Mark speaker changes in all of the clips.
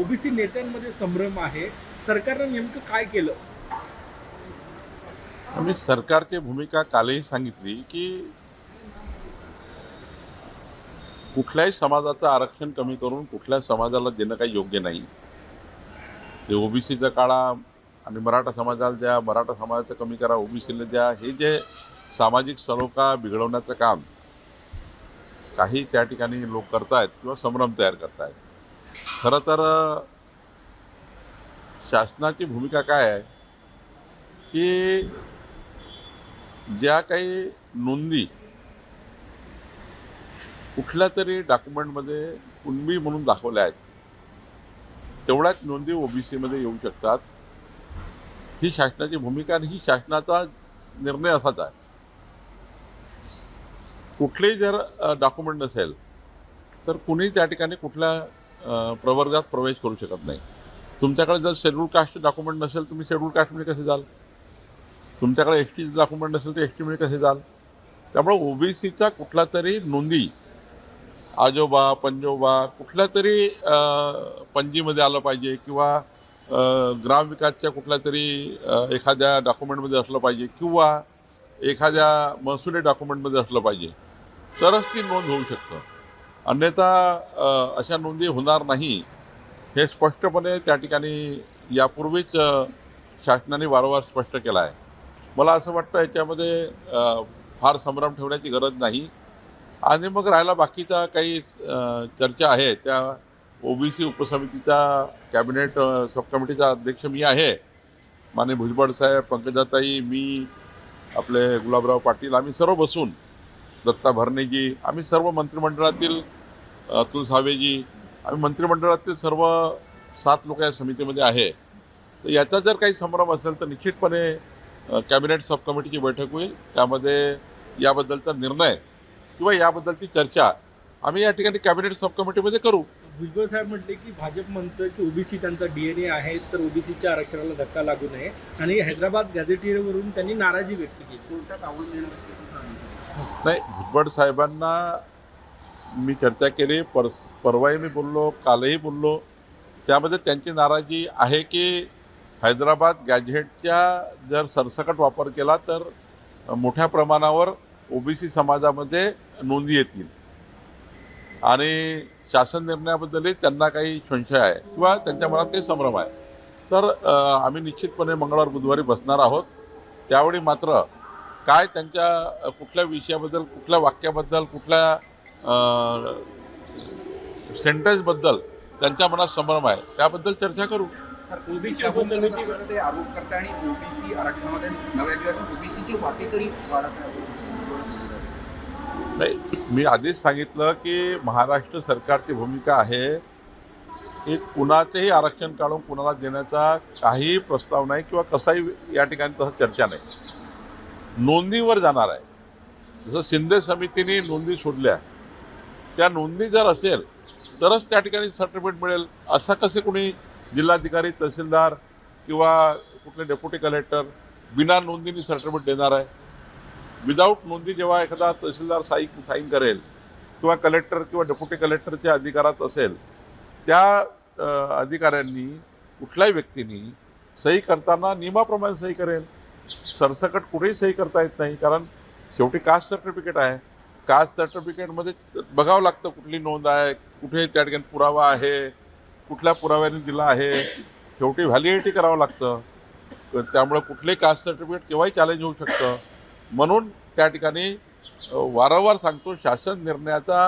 Speaker 1: OBC नेत्यांमध्ये संभ्रम आहे. सरकारनं नेमकं काय केलं?
Speaker 2: आम्ही सरकारची भूमिका कालही सांगितली की कुठल्याही समाजाचं आरक्षण कमी करून कुठल्या समाजाला देणं काही योग्य नाही. ते ओबीसीचं काढा आणि मराठा समाजाला द्या मराठा समाजाचं कमी करा ओबीसीला द्या. हे जे सामाजिक सलोखा बिघडवण्याचं काम काही त्या ठिकाणी लोक करतायत किंवा संभ्रम तयार करतायत. खरं तर शासनाची भूमिका काय आहे? की ज्या काही नोंदी कुठल्या तरी डॉक्युमेंटमध्ये कुणबी म्हणून दाखवल्या आहेत तेवढ्याच नोंदी ओबीसीमध्ये येऊ शकतात. ही शासनाची भूमिका आणि ही शासनाचा निर्णय असाच आहे. कुठलेही जर डॉक्युमेंट नसेल तर कुणी त्या ठिकाणी कुठल्या प्रवर्गात प्रवेश करू शकत नाही. तुमच्याकडे जर शेड्यूल कास्टचे डॉक्युमेंट नसेल तुम्ही शेड्यूल कास्टमध्ये कसे जाल? तुमच्याकडे एस टीचं डॉक्युमेंट नसेल तर एस टीमध्ये कसे जाल? त्यामुळे ओबीसीचा कुठला तरी नोंदी आजोबा पंजोबा कुठल्या तरी पणजीमध्ये आलं पाहिजे किंवा ग्रामविकासच्या कुठल्या तरी एखाद्या डॉक्युमेंटमध्ये असलं पाहिजे किंवा एखाद्या महसुली डॉक्युमेंटमध्ये असलं पाहिजे. तरच ती नोंद होऊ शकतं. अन्यथा अशा नोंदी होणार नाही हे स्पष्टपणे त्या ठिकाणी यापूर्वीच शासनाने वारंवार स्पष्ट केलं आहे मला असं वाटतं याच्यामध्ये फार संभ्रम ठेवण्याची गरज नाही. आणि मग राहिला बाकीच्या काही चर्चा आहे त्या ओबीसी उपसमितीचा कॅबिनेट सबकमिटीचा सब कमिटीचा अध्यक्ष मी आहे. माने भुजबळ साहेब पंकजाताई मी आपले गुलाबराव पाटील आम्ही सर्व बसून दत्ता भरणेजी आम्ही सर्व मंत्रिमंडळातील अतुल सावेजी आम्ही मंत्रिमंडळातील सर्व सात लोक या समितीमध्ये आहे. तर याचा जर काही संभ्रम असेल तर निश्चितपणे कॅबिनेट सब कमिटीची बैठक होईल. त्यामध्ये याबद्दलचा निर्णय किंवा याबद्दलची चर्चा आम्ही या ठिकाणी कॅबिनेट सब कमिटीमध्ये करू.
Speaker 1: भुजबळ साहेब म्हटले की भाजप म्हणतं की ओबीसी त्यांचा डीएनए आहे तर ओबीसीच्या आरक्षणाला धक्का लागू नये. आणि हैदराबाद गॅझेटियरवरून त्यांनी नाराजी व्यक्त केली.
Speaker 3: कोर्टात आव्हान देणार
Speaker 2: नाही भुजबळ साहेबांना मी चर्चा केली पर परवाही मी बोललो कालही बोललो. त्यामध्ये त्यांची नाराजी आहे की हैदराबाद गॅझेटच्या जर सरसकट वापर केला तर मोठ्या प्रमाणावर ओबीसी समाजामध्ये नोंदी येतील. आणि शासन निर्णयाबद्दलही त्यांना काही संशय आहे किंवा त्यांच्या मनात काही संभ्रम आहे. तर आम्ही निश्चितपणे मंगळवार बुधवारी बसणार आहोत. त्यावेळी मात्र काय त्यांच्या कुठल्या विषयाबद्दल कुठल्या वाक्याबद्दल कुठल्या सेंटेन्सबद्दल त्यांच्या मनात संभ्रम आहे त्याबद्दल चर्चा करू.
Speaker 3: सर ओबीसी उपसमितीवर ते आरोप करते आणि ओबीसी आरक्षणामध्ये नव्या दिवसात ओबीसीची वाटेकरी वाढत आहे.
Speaker 2: नाही मी आधीच सांगितलं की महाराष्ट्र सरकारची भूमिका आहे की कुणाचेही आरक्षण काढून कुणाला देण्याचा काहीही प्रस्ताव नाही किंवा कसाही या ठिकाणी तसं चर्चा नाही. नोंदीवर जाणार आहे. जसं शिंदे समितीने नोंदी शोधल्या त्या नोंदी जर असेल तरच त्या ठिकाणी सर्टिफिकेट मिळेल. असं कसे कोणी जिल्हाधिकारी तहसीलदार किंवा कुठले डेप्युटी कलेक्टर बिना नोंदीने सर्टिफिकेट देणार आहे? विदाऊट नोंदी जेव्हा एखादा तहसीलदार साई साईन करेल किंवा कलेक्टर किंवा डेप्युटी कलेक्टरच्या अधिकारात असेल त्या अधिकाऱ्यांनी कुठल्याही व्यक्तीनी सही करताना नियमाप्रमाणे सही करेल. सरसकट कुठेही सही करता येत नाही कारण शेवटी कास्ट सर्टिफिकेट आहे. कास्ट सर्टिफिकेटमध्ये बघावं लागतं कुठली नोंद आहे कुठे त्या ठिकाणी पुरावा आहे कुठल्या पुराव्याने दिला आहे. शेवटी व्हॅलिडिटी करावं लागतं. तर त्यामुळे कुठलेही कास्ट सर्टिफिकेट केव्हाही चॅलेंज होऊ शकतं. म्हणून त्या ठिकाणी वारंवार सांगतो शासन निर्णयाचा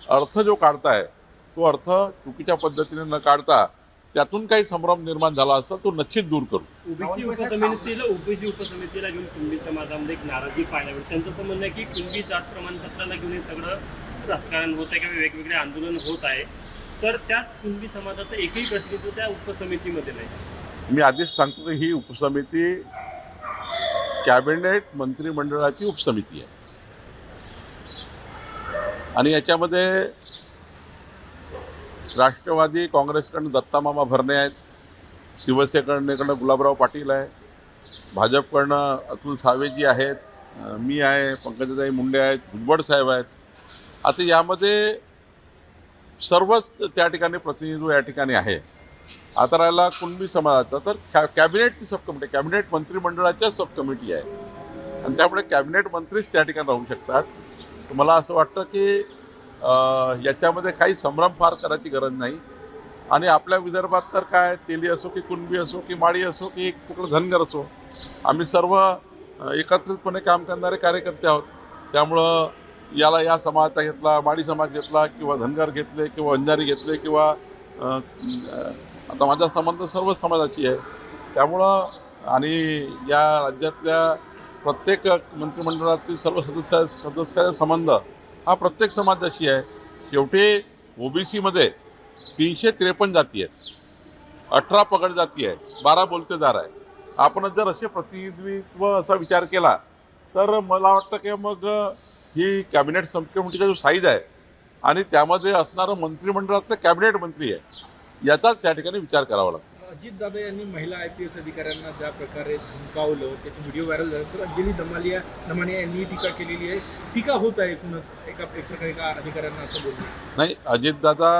Speaker 2: अर्थ जो काढताय तो अर्थ चुकीच्या पद्धतीने न काढता त्यातून काही संभ्रम निर्माण झाला असता तो निश्चित दूर करू.
Speaker 4: ओबीसी उपसमितीला ओबीसी उपसमितीला घेऊन कुणबी समाजामध्ये एक नाराजी पाहायला मिळते. त्यांचं असं म्हणणं आहे की कुणबी जात प्रमाणपत्राला घेऊन हे सगळं राजकारण होत आहे किंवा वेगवेगळे आंदोलन होत आहे. तर त्याच कुणबी समाजाचं एकही प्रतिनिधित्व त्या उपसमितीमध्ये नाही.
Speaker 2: मी आधीच सांगतो की ही उपसमिती कॅबिनेट मंत्रिमंडळाची उपसमिती आहे. आणि याच्यामध्ये राष्ट्रवादी काँग्रेसकडनं दत्तामामा भरणे आहेत. शिवसेनेकडनं गुलाबराव पाटील आहे. भाजपकडनं अतुल सावेजी आहेत. मी आहे पंकजाताई मुंडे आहेत भुजबळ साहेब आहेत. आता यामध्ये सर्वच त्या ठिकाणी प्रतिनिधित्व या ठिकाणी आहे. आता राहिला कुणबी समाजाचा तर कॅ कॅबिनेटची सब कमिटी कॅबिनेट मंत्रिमंडळाच्या सब कमिटी आहे. आणि त्यामुळे कॅबिनेट मंत्रीच त्या ठिकाणी राहू शकतात. मला असं वाटतं की याच्यामध्ये काही संभ्रम फार करायची गरज नाही. आणि आपल्या विदर्भात तर काय तेली असो की कुणबी असो की माळी असो की कुठलं धनगर असो आम्ही सर्व एकत्रितपणे काम करणारे कार्यकर्ते आहोत. त्यामुळं याला या समाजाचा घेतला माळी समाज घेतला किंवा धनगर घेतले किंवा अंजारी घेतले किंवा आता माझा संबंध सर्व समाजाची आहे. त्यामुळं आणि या राज्यातल्या प्रत्येक मंत्रिमंडळातील सर्व सदस्य सदस्याचा संबंध हा प्रत्येक समाजाशी आहे शेवटी ओबीसीमध्ये तीनशे त्रेपन्न जाती आहेत. अठरा पगड जाती आहे बारा बोलतेदार आहे आपण जर असे प्रतिनिधित्व असा विचार केला तर मला वाटतं की मग ही कॅबिनेट सब कमिटीचा जो साईज आहे आणि त्यामध्ये असणारं मंत्रिमंडळातलं कॅबिनेट मंत्री आहे याचाच त्या ठिकाणी विचार करावा लागतो.
Speaker 1: अजित दादा यांनी महिला आय पी एस अधिकाऱ्यांना ज्या प्रकारे धमकावलं त्याचे व्हिडिओ व्हायरल झाले तर अंजली दमालिया दमानिया यांनी टीका केलेली आहे. टीका होत आहे एकूणच. एका एक प्रकारे एका अधिकाऱ्यांना असं बोललं
Speaker 2: नाही अजितदादा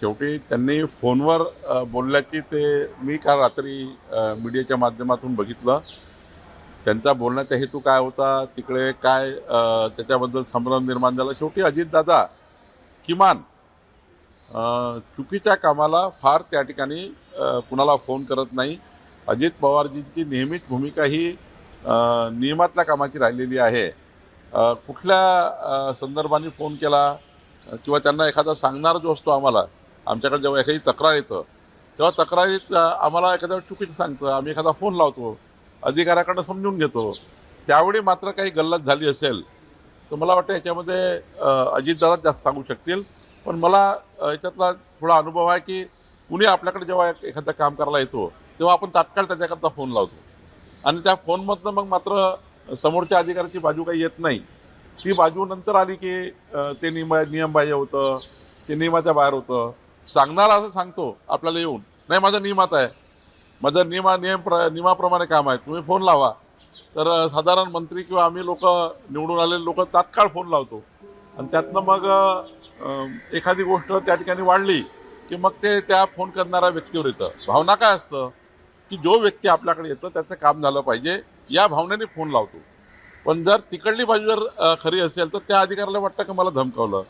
Speaker 2: शेवटी त्यांनी फोनवर बोलल्याची ते मी काल रात्री मीडियाच्या माध्यमातून बघितलं. त्यांचा बोलण्याचा हेतू काय होता तिकडे काय त्याच्याबद्दल संभ्रम निर्माण झाला? शेवटी अजितदादा किमान चुकीच्या कामाला फार त्या ठिकाणी कुणाला फोन करत नाही. अजित पवारजींची नेहमीच भूमिका ही नियमातल्या कामाची राहिलेली आहे. कुठल्या संदर्भाने फोन केला किंवा त्यांना एखादा सांगणार जो असतो आम्हाला आमच्याकडे जेव्हा एखादी तक्रार येतं तेव्हा तक्रारीत आम्हाला एखाद्या चुकीचं सांगतं आम्ही एखादा फोन लावतो अधिकाऱ्याकडनं समजून घेतो. त्यावेळी मात्र काही गल्लत झाली असेल तर मला वाटतं याच्यामध्ये अजितदादा जास्त सांगू शकतील. पण मला याच्यातला थोडा अनुभव आहे की कुणी आपल्याकडे जेव्हा एखादं काम करायला येतो तेव्हा आपण तात्काळ त्याच्याकरता फोन लावतो. आणि त्या फोनमधनं मग मात्र समोरच्या अधिकाऱ्याची बाजू काही येत नाही. ती बाजू नंतर आली की ते नियम नियम बाह्य होतं ते नियमाच्या बाहेर होतं. सांगणारा असं सांगतो आपल्याला येऊन. नाही माझा नियमात आहे. माझं नियमा नियम प्र नियमाप्रमाणे काम आहे. तुम्ही फोन लावा. तर साधारण मंत्री किंवा आम्ही लोक निवडून आलेले लोक तात्काळ फोन लावतो. आणि त्यातनं मग एखादी गोष्ट त्या ठिकाणी वाढली की मग ते त्या फोन करणाऱ्या व्यक्तीवर येतं. भावना काय असतं? की जो व्यक्ती आपल्याकडे येतो त्याचं काम झालं पाहिजे. या भावनेने फोन लावतो. पण जर तिकडली बाजू जर खरी असेल तर त्या अधिकाऱ्याला वाटतं की मला धमकावलं.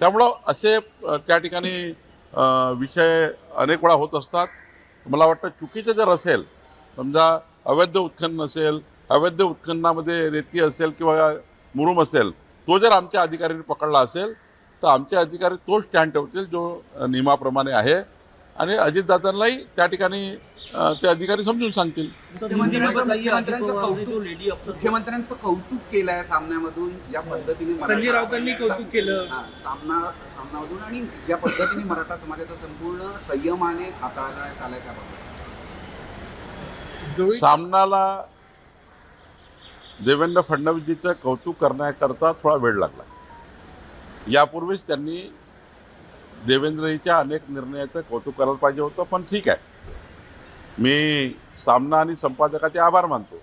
Speaker 2: त्यामुळं असे त्या ठिकाणी विषय अनेक वेळा होत असतात. मला वाटतं चुकीचं जर असेल समजा अवैध उत्खनन असेल अवैध उत्खननामध्ये रेती असेल किंवा मुरुम असेल तो जर आमच्या अधिकाऱ्यांनी पकडला असेल तर आमचे अधिकारी तो स्टँड ठेवतील जो नियमाप्रमाणे आहे. आणि अजितदादांनाही त्या ठिकाणी ते अधिकारी समजून सांगतील.
Speaker 3: मुख्यमंत्र्यांचं कौतुक कौतुक केलंय सामन्यामधून या पद्धतीने मराठा
Speaker 1: संजय राऊतांनी कौतुक केलं.
Speaker 3: हा, सामना सामनामधून आणि ज्या पद्धतीने मराठा समाजाचा संपूर्ण संयमाने हाताळण्यात आलाय त्याबद्दल
Speaker 2: सामनाला देवेंद्र फडणवीसजीचं कौतुक करण्याकरता थोडा वेळ लागला. यापूर्वीच त्यांनी देवेंद्रजीच्या अनेक निर्णयाचं कौतुक करायला पाहिजे होतं पण ठीक आहे. मी सामना आणि संपादकाचे आभार मानतो.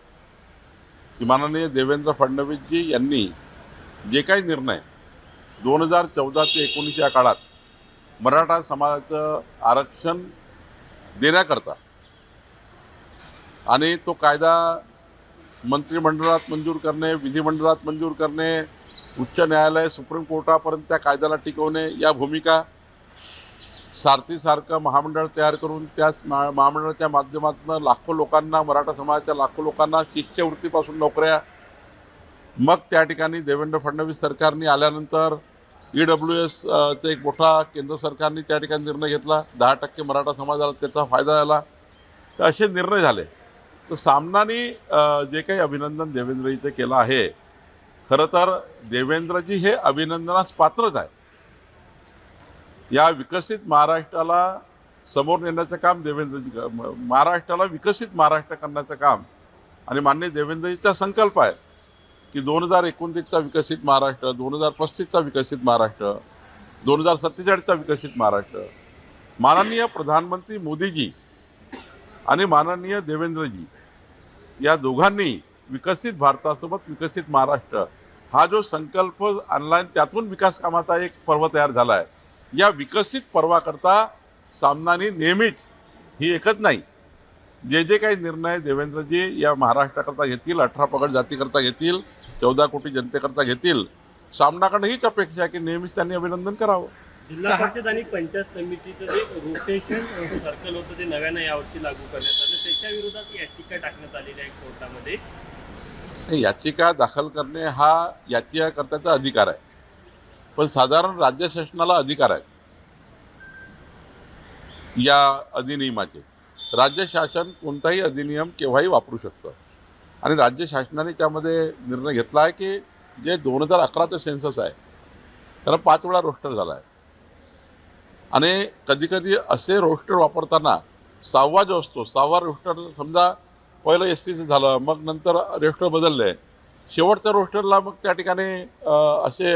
Speaker 2: की माननीय देवेंद्र फडणवीसजी यांनी जे काही निर्णय दोन हजार चौदा ते एकोणीस या काळात मराठा समाजाचं आरक्षण देण्याकरता आणि तो कायदा मंत्रिमंडळात मंजूर करणे विधिमंडळात मंजूर करणे उच्च न्यायालय सुप्रीम कोर्टापर्यंत त्या कायद्याला टिकवणे या भूमिका सारथीसारखं महामंडळ तयार करून त्या महा महामंडळाच्या माध्यमातून लाखो लोकांना मराठा समाजाच्या लाखो लोकांना शिष्यवृत्तीपासून नोकऱ्या. मग त्या ठिकाणी देवेंद्र फडणवीस सरकारने आल्यानंतर ई डब्ल्यू एस चा एक मोठा केंद्र सरकारने त्या ठिकाणी निर्णय घेतला. दहा टक्के मराठा समाजाला त्याचा फायदा झाला. तर असे निर्णय झाले. तर सामनाने जे काही अभिनंदन देवेंद्रजीचं केलं आहे खरं तर देवेंद्रजी हे अभिनंदनास पात्रच आहे या विकसित महाराष्ट्राला समोर नेण्याचं काम देवेंद्रजी महाराष्ट्राला विकसित महाराष्ट्र करण्याचं काम आणि मान्य देवेंद्रजीचा संकल्प आहे की दोन हजार एकोणतीसचा विकसित महाराष्ट्र दोन हजार पस्तीसचा विकसित महाराष्ट्र दोन हजार सत्तेचाळीसचा विकसित महाराष्ट्र. माननीय प्रधानमंत्री मोदीजी आणि माननीय देवेंद्रजी या दोघांनी विकसित भारतासोबत विकसित महाराष्ट्र हा जो संकल्प आणला त्यातून विकास कामाचा एक पर्व तयार झाला आहे या विकसित पर्वाकरता सामनानी नेहमीच ही एकच नाही. जे जे काही निर्णय देवेंद्रजी या महाराष्ट्राकरता घेतील अठरा पगड जातीकरता घेतील चौदा कोटी जनतेकरता घेतील सामनाकडे हीच अपेक्षा आहे की नेहमीच त्यांनी अभिनंदन करावं.
Speaker 4: जिल्हा परिषद आणि पंचायत समितीचं जे रोटेशन सर्कल होतं ते नव्यानं यावर्षी लागू करण्यात आलं. त्याच्या विरोधात याचिका टाकण्यात आलेली आहे कोर्टामध्ये.
Speaker 2: नाही, याचिका दाखल करणे हा याचिकाकर्त्याचा अधिकार आहे. पण साधारण राज्य शासनाला अधिकार आहे. या अधिनियमाचे. राज्य शासन कोणताही अधिनियम केव्हाही वापरू शकतं. आणि राज्य शासनाने त्यामध्ये निर्णय घेतला आहे की जे दोन हजार अकराचं सेन्सस आहे त्याला पाच वेळा रोस्टर झाला आहे. आणि कधीकधी असे रोस्टर वापरताना सहावा जो असतो सहावा रोस्टर समजा पहिलं एस टीचं झालं मग नंतर रोस्टर बदलले. शेवटच्या रोस्टरला मग त्या ठिकाणी असे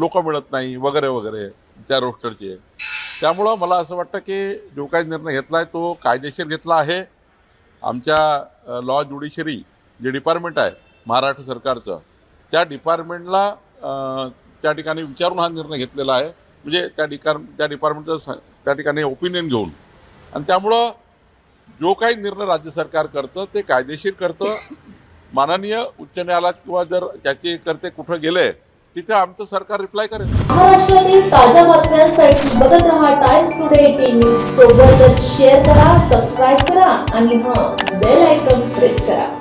Speaker 2: लोक मिळत नाही वगैरे वगैरे त्या रोस्टरचे. त्यामुळं मला असं वाटतं की जो काही निर्णय घेतला आहे तो कायदेशीर घेतला आहे. आमच्या लॉ ज्युडिशरी जे डिपार्टमेंट आहे महाराष्ट्र सरकारचं त्या डिपार्टमेंटला त्या ठिकाणी विचारून हा निर्णय घेतलेला आहे. म्हणजे त्या डिकार त्या डिपार्टमेंटचं त्या ठिकाणी ओपिनियन घेऊन. आणि त्यामुळं जो काही निर्णय राज्य सरकार करतं ते कायदेशीर करतं. माननीय उच्च न्यायालयात किंवा जर त्याचे करते कुठं गेले तिथे आमचं सरकार रिप्लाय करेल.
Speaker 5: महाराष्ट्रातील ताज्या बातम्यांसाठी बघत रहा टाइम्स टुडे टीव्ही सोबतच शेअर करा सबस्क्राईब करा आणि हा बेल आयकॉन प्रेस करा.